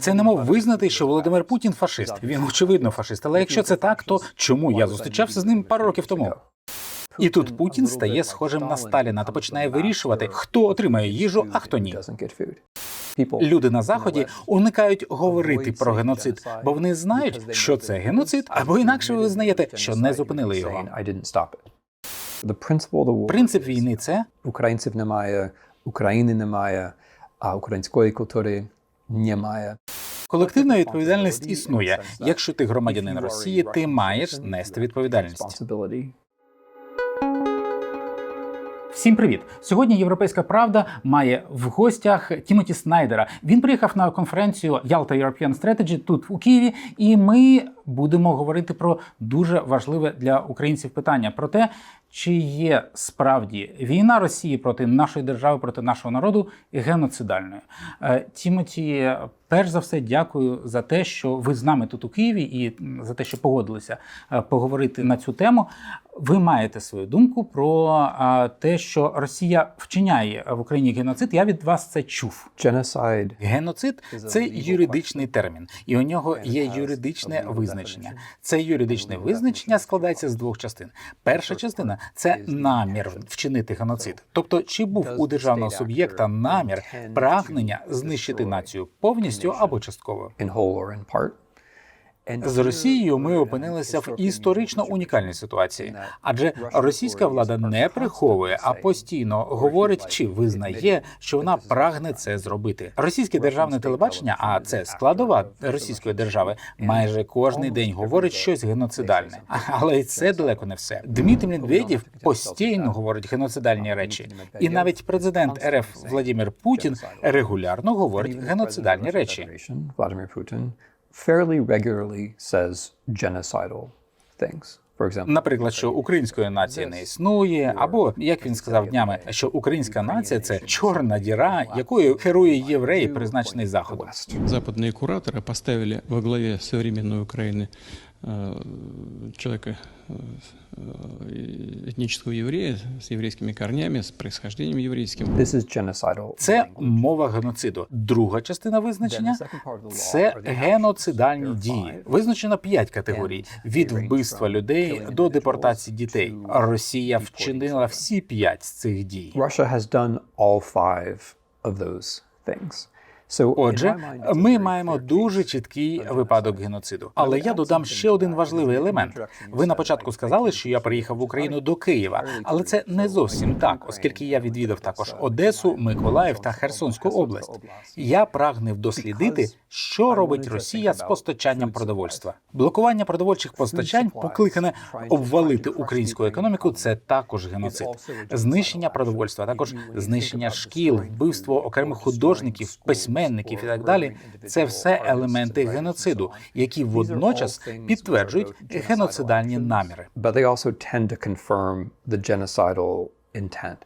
Це немов визнати, що Володимир Путін фашист. Він очевидно фашист. Але якщо це так, то чому я зустрічався з ним пару років тому? І тут Путін стає схожим на Сталіна та починає вирішувати, хто отримає їжу, а хто ні. Люди на заході уникають говорити про геноцид, бо вони знають, що це геноцид, або інакше ви визнаєте, що не зупинили його. Принцип війни це Українців немає, України немає, а української культури немає. колективна відповідальність існує. Якщо ти громадянин Росії, ти маєш нести відповідальність. Всім привіт! Сьогодні Європейська Правда має в гостях Тімоті Снайдера. Він приїхав на конференцію Yalta European Strategy тут у Києві, і ми будемо говорити про дуже важливе для українців питання: про те, чи є справді війна Росії проти нашої держави, проти нашого народу геноцидальною. Е, Тімоті, перш за все, дякую за те, що ви з нами тут у Києві, і за те, що погодилися е, поговорити на цю тему. Ви маєте свою думку про те, що Росія вчиняє в Україні геноцид. Я від вас це чув. Genocide Геноцид це юридичний термін, і у нього є юридичне визначення. Це юридичне визначення складається з двох частин. Перша частина це намір вчинити геноцид. Тобто, чи був у державного суб'єкта намір прагнення знищити націю повністю або частково. in whole or in part. З Росією ми опинилися в історично унікальній ситуації, адже російська влада не приховує, а постійно говорить чи визнає, що вона прагне це зробити. Російське державне телебачення, а це складова російської держави, майже кожний день говорить щось геноцидальне. Але й це далеко не все. Дмитрий Медведєв постійно говорить геноцидальні речі, і навіть президент РФ Владимир Путін регулярно говорить геноцидальні речі Vladimir Putin fairly regularly says genocidal things. For example, Наприклад, що української нації не існує, або як він сказав днями, що українська нація це чорна діра, якою керує єврей, призначений заходом. Западные кураторы поставили во главе современной Украины э, человека э, э, этнического еврея с еврейскими корнями, с происхождением еврейским. this is genocidal. Це мова геноциду. Друга частина визначення це геноцидальні дії. Визначено п'ять категорій: від вбивства людей до депортації дітей. Росія вчинила всі п'ять з цих дій. Russia has done all five of those things. Отже, ми маємо дуже чіткий випадок геноциду. Але я додам ще один важливий елемент. Ви на початку сказали, що я приїхав в Україну до Києва, але це не зовсім так, оскільки я відвідав також Одесу, Миколаїв та Херсонську область. Я прагнив дослідити, що робить Росія з постачанням продовольства. Блокування продовольчих постачань покликане обвалити українську економіку. Це також геноцид. Знищення продовольства, також знищення шкіл, вбивство окремих художників, письменників і так далі. Це все елементи геноциду, які водночас підтверджують геноцидальні наміри. but they also tend to confirm the genocidal intent.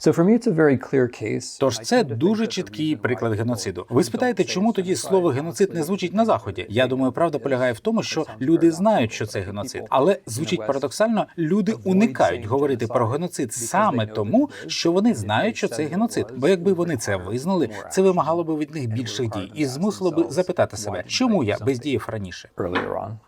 So for me, it's a very clear case. Тож це дуже чіткий приклад геноциду. Ви спитаєте, чому тоді слово геноцид не звучить на заході? Я думаю, правда полягає в тому, що люди знають, що це геноцид, але звучить парадоксально. Люди уникають говорити про геноцид саме тому, що вони знають, що це геноцид. Бо якби вони це визнали, це вимагало би від них більших дій і змусило би запитати себе, чому я бездіяв раніше.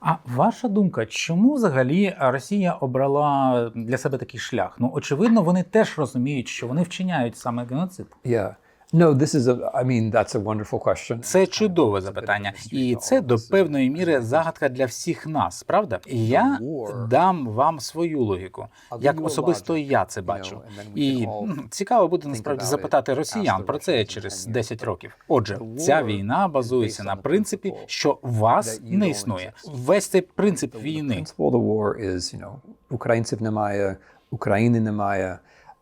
А ваша думка, чому взагалі Росія обрала для себе такий шлях? Ну очевидно, вони теж розуміють, що вони вчиняють саме геноцид. Yeah. No, this is a, I mean, that's a wonderful question. Це чудове запитання, і це до певної міри загадка для всіх нас. Правда? Я дам вам свою логіку, як особисто я це бачу. І цікаво буде насправді запитати росіян про це через 10 років. Отже, ця війна базується на принципі, що вас не існує. Весь цей принцип війни. Українців немає, України немає,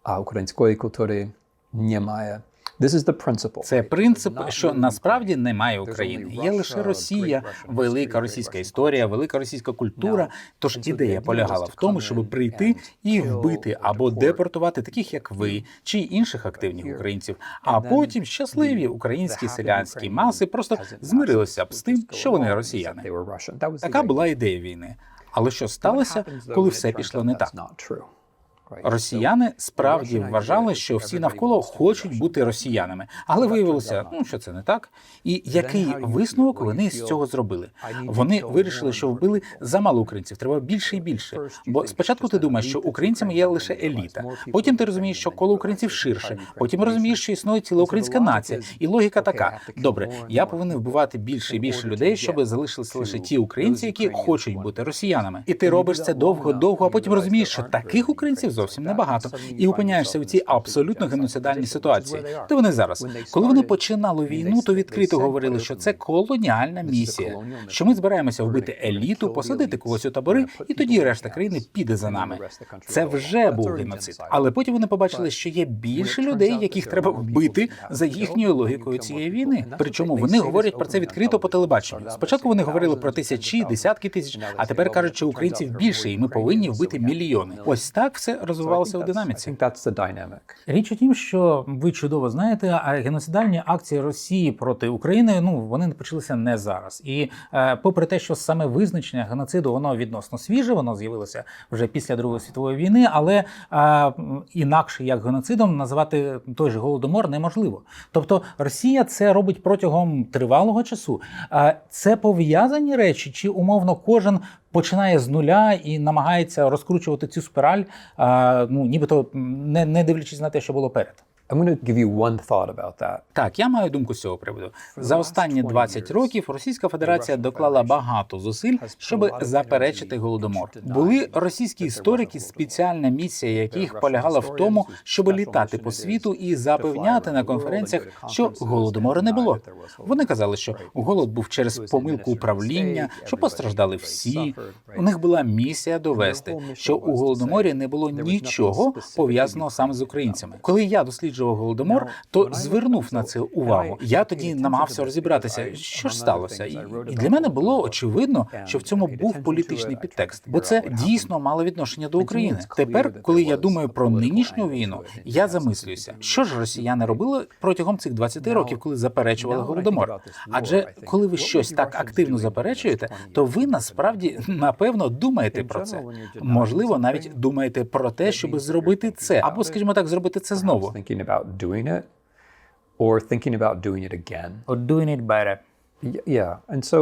а української культури немає. This is the principle. Це принцип, що насправді немає України. Є лише Росія, велика російська історія, велика російська культура. Тож ідея полягала в тому, щоб прийти і вбити або депортувати таких, як ви, чи інших активних українців. А потім щасливі українські селянські маси просто змирилися б з тим, що вони росіяни. Така була ідея війни. Але що сталося, коли все пішло не так? Росіяни справді вважали, що всі навколо хочуть бути росіянами, але виявилося, ну що це не так. І який висновок вони з цього зробили? Вони вирішили, що вбили замало українців. Треба більше і більше. Бо спочатку ти думаєш, що українцями є лише еліта. Потім ти розумієш, що коло українців ширше. Потім розумієш, що існує ціла українська нація, і логіка така: добре, я повинен вбивати більше і більше людей, щоб залишилися лише ті українці, які хочуть бути росіянами. І ти робиш це довго, довго, а потім розумієш, що таких українців зовсім небагато, і опиняєшся у цій абсолютно геноцидальній ситуації. Де вони зараз? Коли вони починали війну, то відкрито говорили, що це колоніальна місія. Що ми збираємося вбити еліту, посадити когось у табори, і тоді решта країни піде за нами. Це вже був геноцид. Але потім вони побачили, що є більше людей, яких треба вбити за їхньою логікою цієї війни. Причому вони говорять про це відкрито по телебаченню. Спочатку вони говорили про тисячі, десятки тисяч, а тепер кажуть, що українців більше, і ми повинні вбити мільйони. Ось так все розвивалося у динаміці. Річ у тім, що ви чудово знаєте, а геноцидальні акції Росії проти України ну вони почалися не зараз. І е, попри те, що саме визначення геноциду воно відносно свіже, воно з'явилося вже після Другої світової війни, але е, інакше як геноцидом називати той же голодомор неможливо. Тобто Росія це робить протягом тривалого часу. Е, це пов'язані речі, чи умовно кожен починає з нуля і намагається розкручувати цю спіраль, е, ну нібито не, не дивлячись на те, що було перед. I'm going to give you one thought about that. Так, я маю думку з цього приводу. За останні 20 років Російська Федерація доклала багато зусиль, щоб заперечити голодомор. Були російські історики, спеціальна місія яких полягала в тому, щоб літати по світу і запевняти на конференціях, що голодомору не було. Вони казали, що голод був через помилку управління, що постраждали всі. У них була місія довести, що у голодоморі не було нічого пов'язаного саме з українцями. Коли я досліджував голодомор, то звернув на це увагу. Я тоді намагався розібратися, що ж сталося, і для мене було очевидно, що в цьому був політичний підтекст, бо це дійсно мало відношення до України. Тепер, коли я думаю про нинішню війну, я замислююся, що ж росіяни робили протягом цих 20 років, коли заперечували голодомор. Адже коли ви щось так активно заперечуєте, то ви насправді напевно думаєте про це. Можливо, навіть думаєте про те, щоб зробити це, або, скажімо так, зробити це знову. About doing it or thinking about doing it again. Or doing it better. Y- Yeah. And so,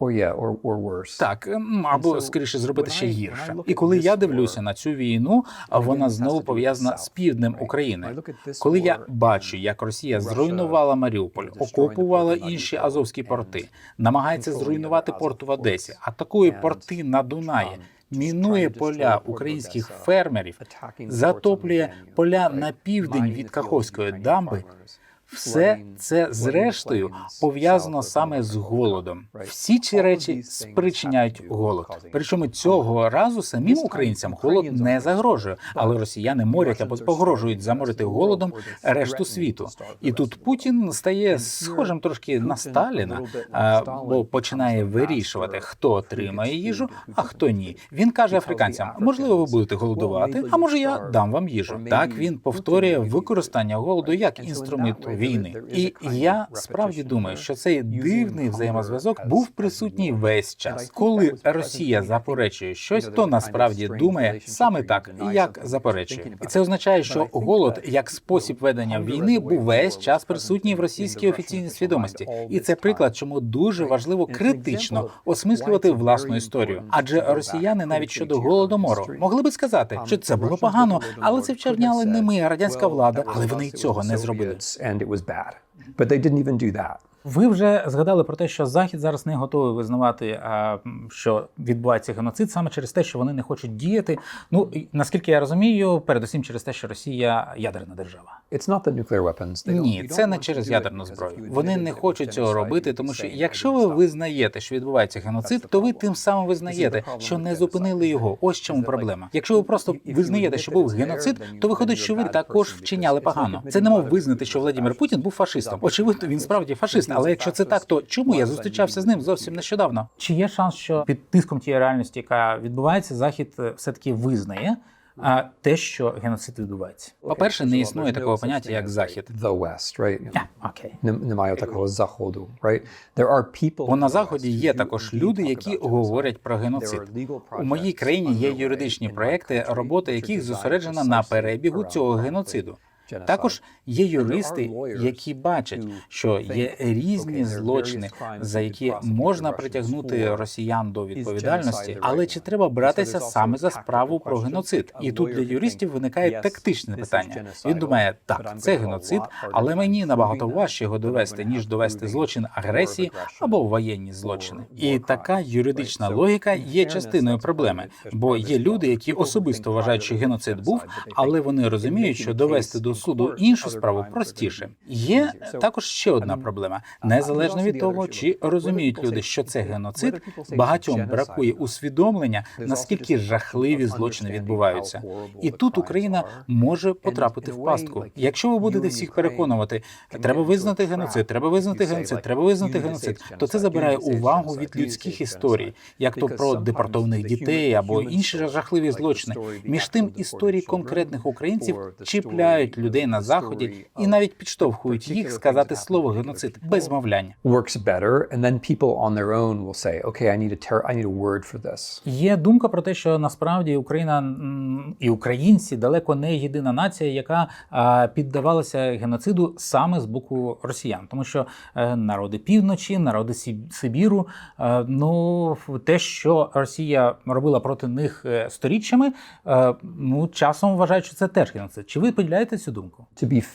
or yeah, or, or worse. Так, ем, або скоріше зробити ще гірше. І коли я дивлюся на цю війну, а вона знову пов'язана з півднем України. Коли я бачу, як Росія зруйнувала Маріуполь, окупувала інші азовські порти, намагається зруйнувати порт в Одесі, атакує порти на Дунаї. Мінує поля українських фермерів, затоплює поля на південь від Каховської дамби. Все це зрештою пов'язано саме з голодом. Всі ці речі спричиняють голод. Причому цього разу самим українцям голод не загрожує, але росіяни морять або погрожують заморити голодом решту світу. І тут Путін стає схожим трошки на Сталіна, бо починає вирішувати, хто отримає їжу, а хто ні. Він каже африканцям: можливо, ви будете голодувати, а може я дам вам їжу. Так він повторює використання голоду як інструмент війни. І я справді думаю, що цей дивний взаємозв'язок був присутній весь час. Коли Росія заперечує щось, то насправді думає саме так, як заперечує. І це означає, що голод як спосіб ведення війни був весь час присутній в російській офіційній свідомості. І це приклад, чому дуже важливо критично осмислювати власну історію. Адже росіяни навіть щодо голодомору могли би сказати, що це було погано, але це вчерняли не ми, а радянська влада. Але вони й цього не зробили. Was bad. But they didn't even do that. Ви вже згадали про те, що Захід зараз не готовий визнавати, що відбувається геноцид саме через те, що вони не хочуть діяти. Ну наскільки я розумію, передусім через те, що Росія ядерна держава. It's not the nuclear weapons. Ні, це не через ядерну зброю. Вони не хочуть цього робити, тому що якщо ви визнаєте, що відбувається геноцид, то ви тим самим визнаєте, що не зупинили його. Ось чому проблема. Якщо ви просто визнаєте, що був геноцид, то виходить, що ви також вчиняли погано. Це немов визнати, що Владимир Путін був фашистом. Очевидно, він справді фашист. Але якщо це так, то чому я зустрічався з ним зовсім нещодавно? Чи є шанс, що під тиском тієї реальності, яка відбувається, Захід все таки визнає а те, що геноцид відбувається. По-перше, не існує такого поняття, як захід. The West, right? Окей. Нем- Немає такого заходу, right? There are people Бо на заході є також люди, які говорять про геноцид. У моїй країні є юридичні проекти, робота яких зосереджена на перебігу цього геноциду. Також є юристи, які бачать, що є різні злочини, за які можна притягнути росіян до відповідальності, але чи треба братися саме за справу про геноцид? І тут для юристів виникає тактичне питання. Він думає, так, це геноцид, але мені набагато важче його довести, ніж довести злочин агресії або воєнні злочини. І така юридична логіка є частиною проблеми, бо є люди, які особисто вважають, що геноцид був, але вони розуміють, що довести до суду іншу справу простіше. Є також ще одна проблема: незалежно від того, чи розуміють люди, що це геноцид, багатьом бракує усвідомлення, наскільки жахливі злочини відбуваються. І тут Україна може потрапити в пастку. Якщо ви будете всіх переконувати, треба визнати геноцид, треба визнати геноцид, треба визнати геноцид, то це забирає увагу від людських історій, як то про депортованих дітей або інші жахливі злочини. Між тим історії конкретних українців чіпляють людей на заході і навіть підштовхують їх сказати слово геноцид без мовляння. works better, and then people on their own will say, "Okay, I need a ter- I need a word for this." Є думка про те, що насправді Україна і українці далеко не єдина нація, яка піддавалася геноциду саме з боку росіян, тому що е, народи півночі, народи Сі- Сибіру, е, ну те, що Росія робила проти них е, сторіччями, ну часом вважають, що це теж геноцид. Чи ви поділяєте цю думку?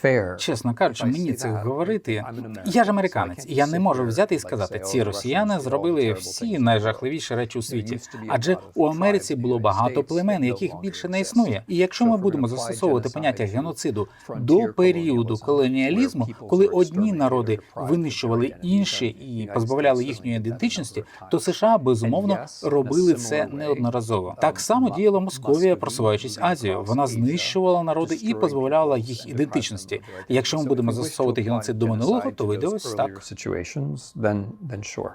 Fair, Чесно кажучи, мені це говорити. Я ж американець, і я не можу взяти і сказати, ці росіяни зробили всі найжахливіші речі у світі. Адже у Америці було багато племен, яких більше не існує. І якщо ми будемо застосовувати поняття геноциду до періоду колоніалізму, коли одні народи винищували інші і позбавляли їхньої ідентичності, то США безумовно робили це неодноразово. Так само діяла Московія, просуваючись Азію. Вона знищувала народи і позбавляла їх ідентичності. Якщо ми будемо застосовувати геноцид до минулого, то вийде ось так.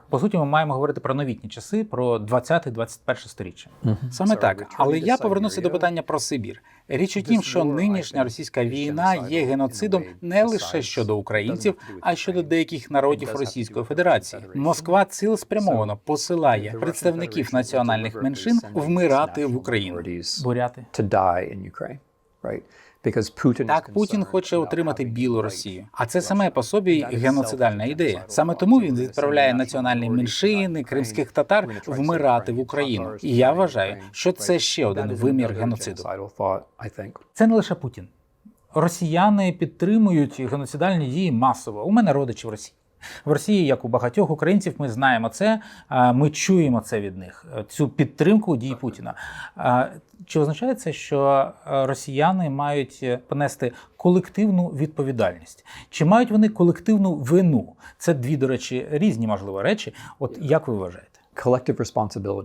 По суті, ми маємо говорити про новітні часи, про 20-21 сторіччя. Саме так, але я повернуся до питання про Сибір. Річ у тім, що нинішня російська війна є геноцидом не лише щодо українців, а й щодо деяких народів Російської Федерації. Москва цілеспрямовано посилає представників національних меншин вмирати в Україну. Буряти. Так, Путін хоче отримати білу Росію. А це саме по собі геноцидальна ідея. Саме тому він відправляє національні меншини, кримських татар вмирати в Україну. І я вважаю, що це ще один вимір геноциду. Це не лише Путін. Росіяни підтримують геноцидальні дії масово. У мене родичі в Росії. В Росії, як у багатьох українців, ми знаємо це, ми чуємо це від них, е, цю підтримку дій Путіна. Чи означає це, що е, росіяни мають е, понести колективну відповідальність? Чи мають вони колективну вину? Це дві, до речі, різні можливо речі. От як ви вважаєте?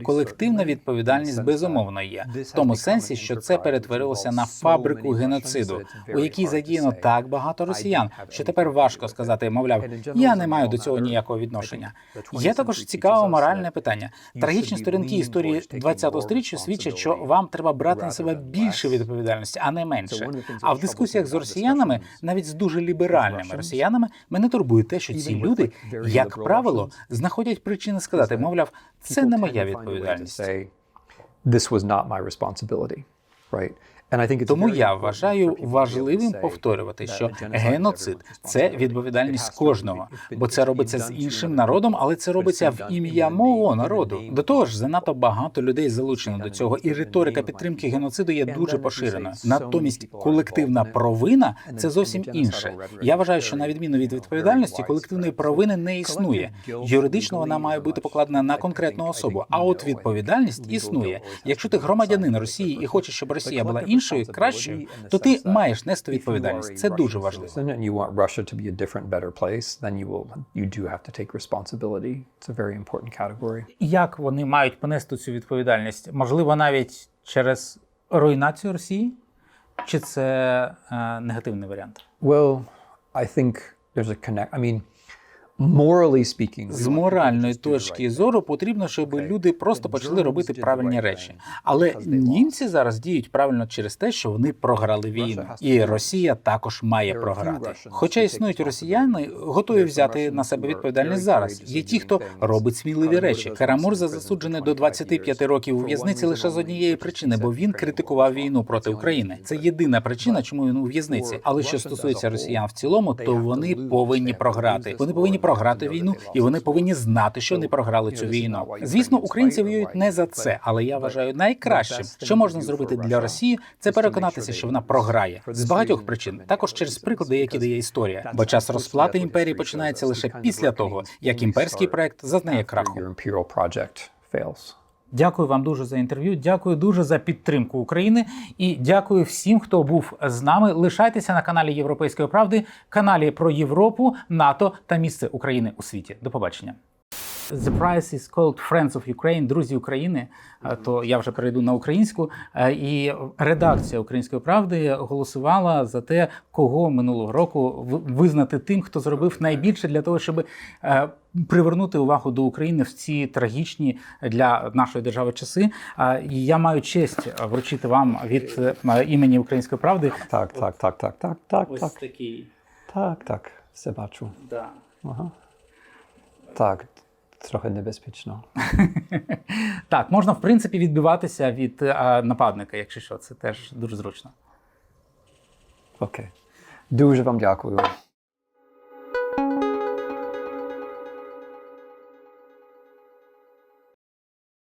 Колективна відповідальність безумовно є. в тому сенсі, що це перетворилося на фабрику геноциду, у якій задіяно так багато росіян, що тепер важко сказати, мовляв, я не маю до цього ніякого відношення. Є також цікаве моральне питання. Трагічні сторінки історії 20-го сторіччя свідчать, що вам треба брати на себе більше відповідальності, а не менше. А в дискусіях з росіянами, навіть з дуже ліберальними росіянами, мене турбує те, що ці люди, як правило, знаходять причини сказати, мовляв, це не моя відповідальність. Say, This was not my responsibility, right? Тому я вважаю важливим повторювати, що геноцид це відповідальність кожного, бо це робиться з іншим народом, але це робиться в ім'я мого народу. До того ж, занадто багато людей залучено до цього, і риторика підтримки геноциду є дуже поширеною. Натомість колективна провина це зовсім інше. Я вважаю, що на відміну від відповідальності, колективної провини не існує. Юридично вона має бути покладена на конкретну особу. А от відповідальність існує. Якщо ти громадянин Росії і хочеш, щоб Росія була іншою, кращою, то ти маєш нести відповідальність. Це дуже важливо. Як вони мають понести цю відповідальність? Можливо, навіть через руйнацію Росії? Чи це е, негативний варіант? Well, I think there's a connect. I mean, З want people to моральної точки зору потрібно, щоб люди просто почали робити правильні речі. Але німці зараз діють правильно через те, що вони програли війну, і Росія також має програти. Хоча існують росіяни, готові взяти на себе відповідальність зараз. Є ті, хто робить сміливі речі. Карамурза засуджений до 25 років. У в'язниці лише з однієї причини, бо він критикував війну проти України. Це єдина причина, чому він у в'язниці. Але що стосується росіян в цілому, то вони повинні програти. Вони повинні програти війну, і вони повинні знати, що не програли цю війну. Звісно, українці воюють не за це, але я вважаю найкращим, що можна зробити для Росії, це переконатися, що вона програє з багатьох причин, також через приклади, які дає історія. Бо час розплати імперії починається лише після того, як імперський проект зазнає краху. Дякую вам дуже за інтерв'ю. Дякую дуже за підтримку України і дякую всім, хто був з нами. Лишайтеся на каналі Європейської правди, каналі про Європу, НАТО та місце України у світі. До побачення. The prize is called Friends of Ukraine, друзі України. Е, То я вже перейду на українську. Е, І редакція Української правди голосувала за те, кого минулого року визнати тим, хто зробив найбільше для того, щоб е, привернути увагу до України в ці трагічні для нашої держави часи. І я маю честь вручити вам від імені Української правди. Так, так, так, так, так, так, так, такий. так, так, все бачу. Да. Ага. Так, трохи небезпечно. Так, можна в принципі відбиватися від а, нападника, якщо що, це теж дуже зручно. Окей. Дуже вам дякую.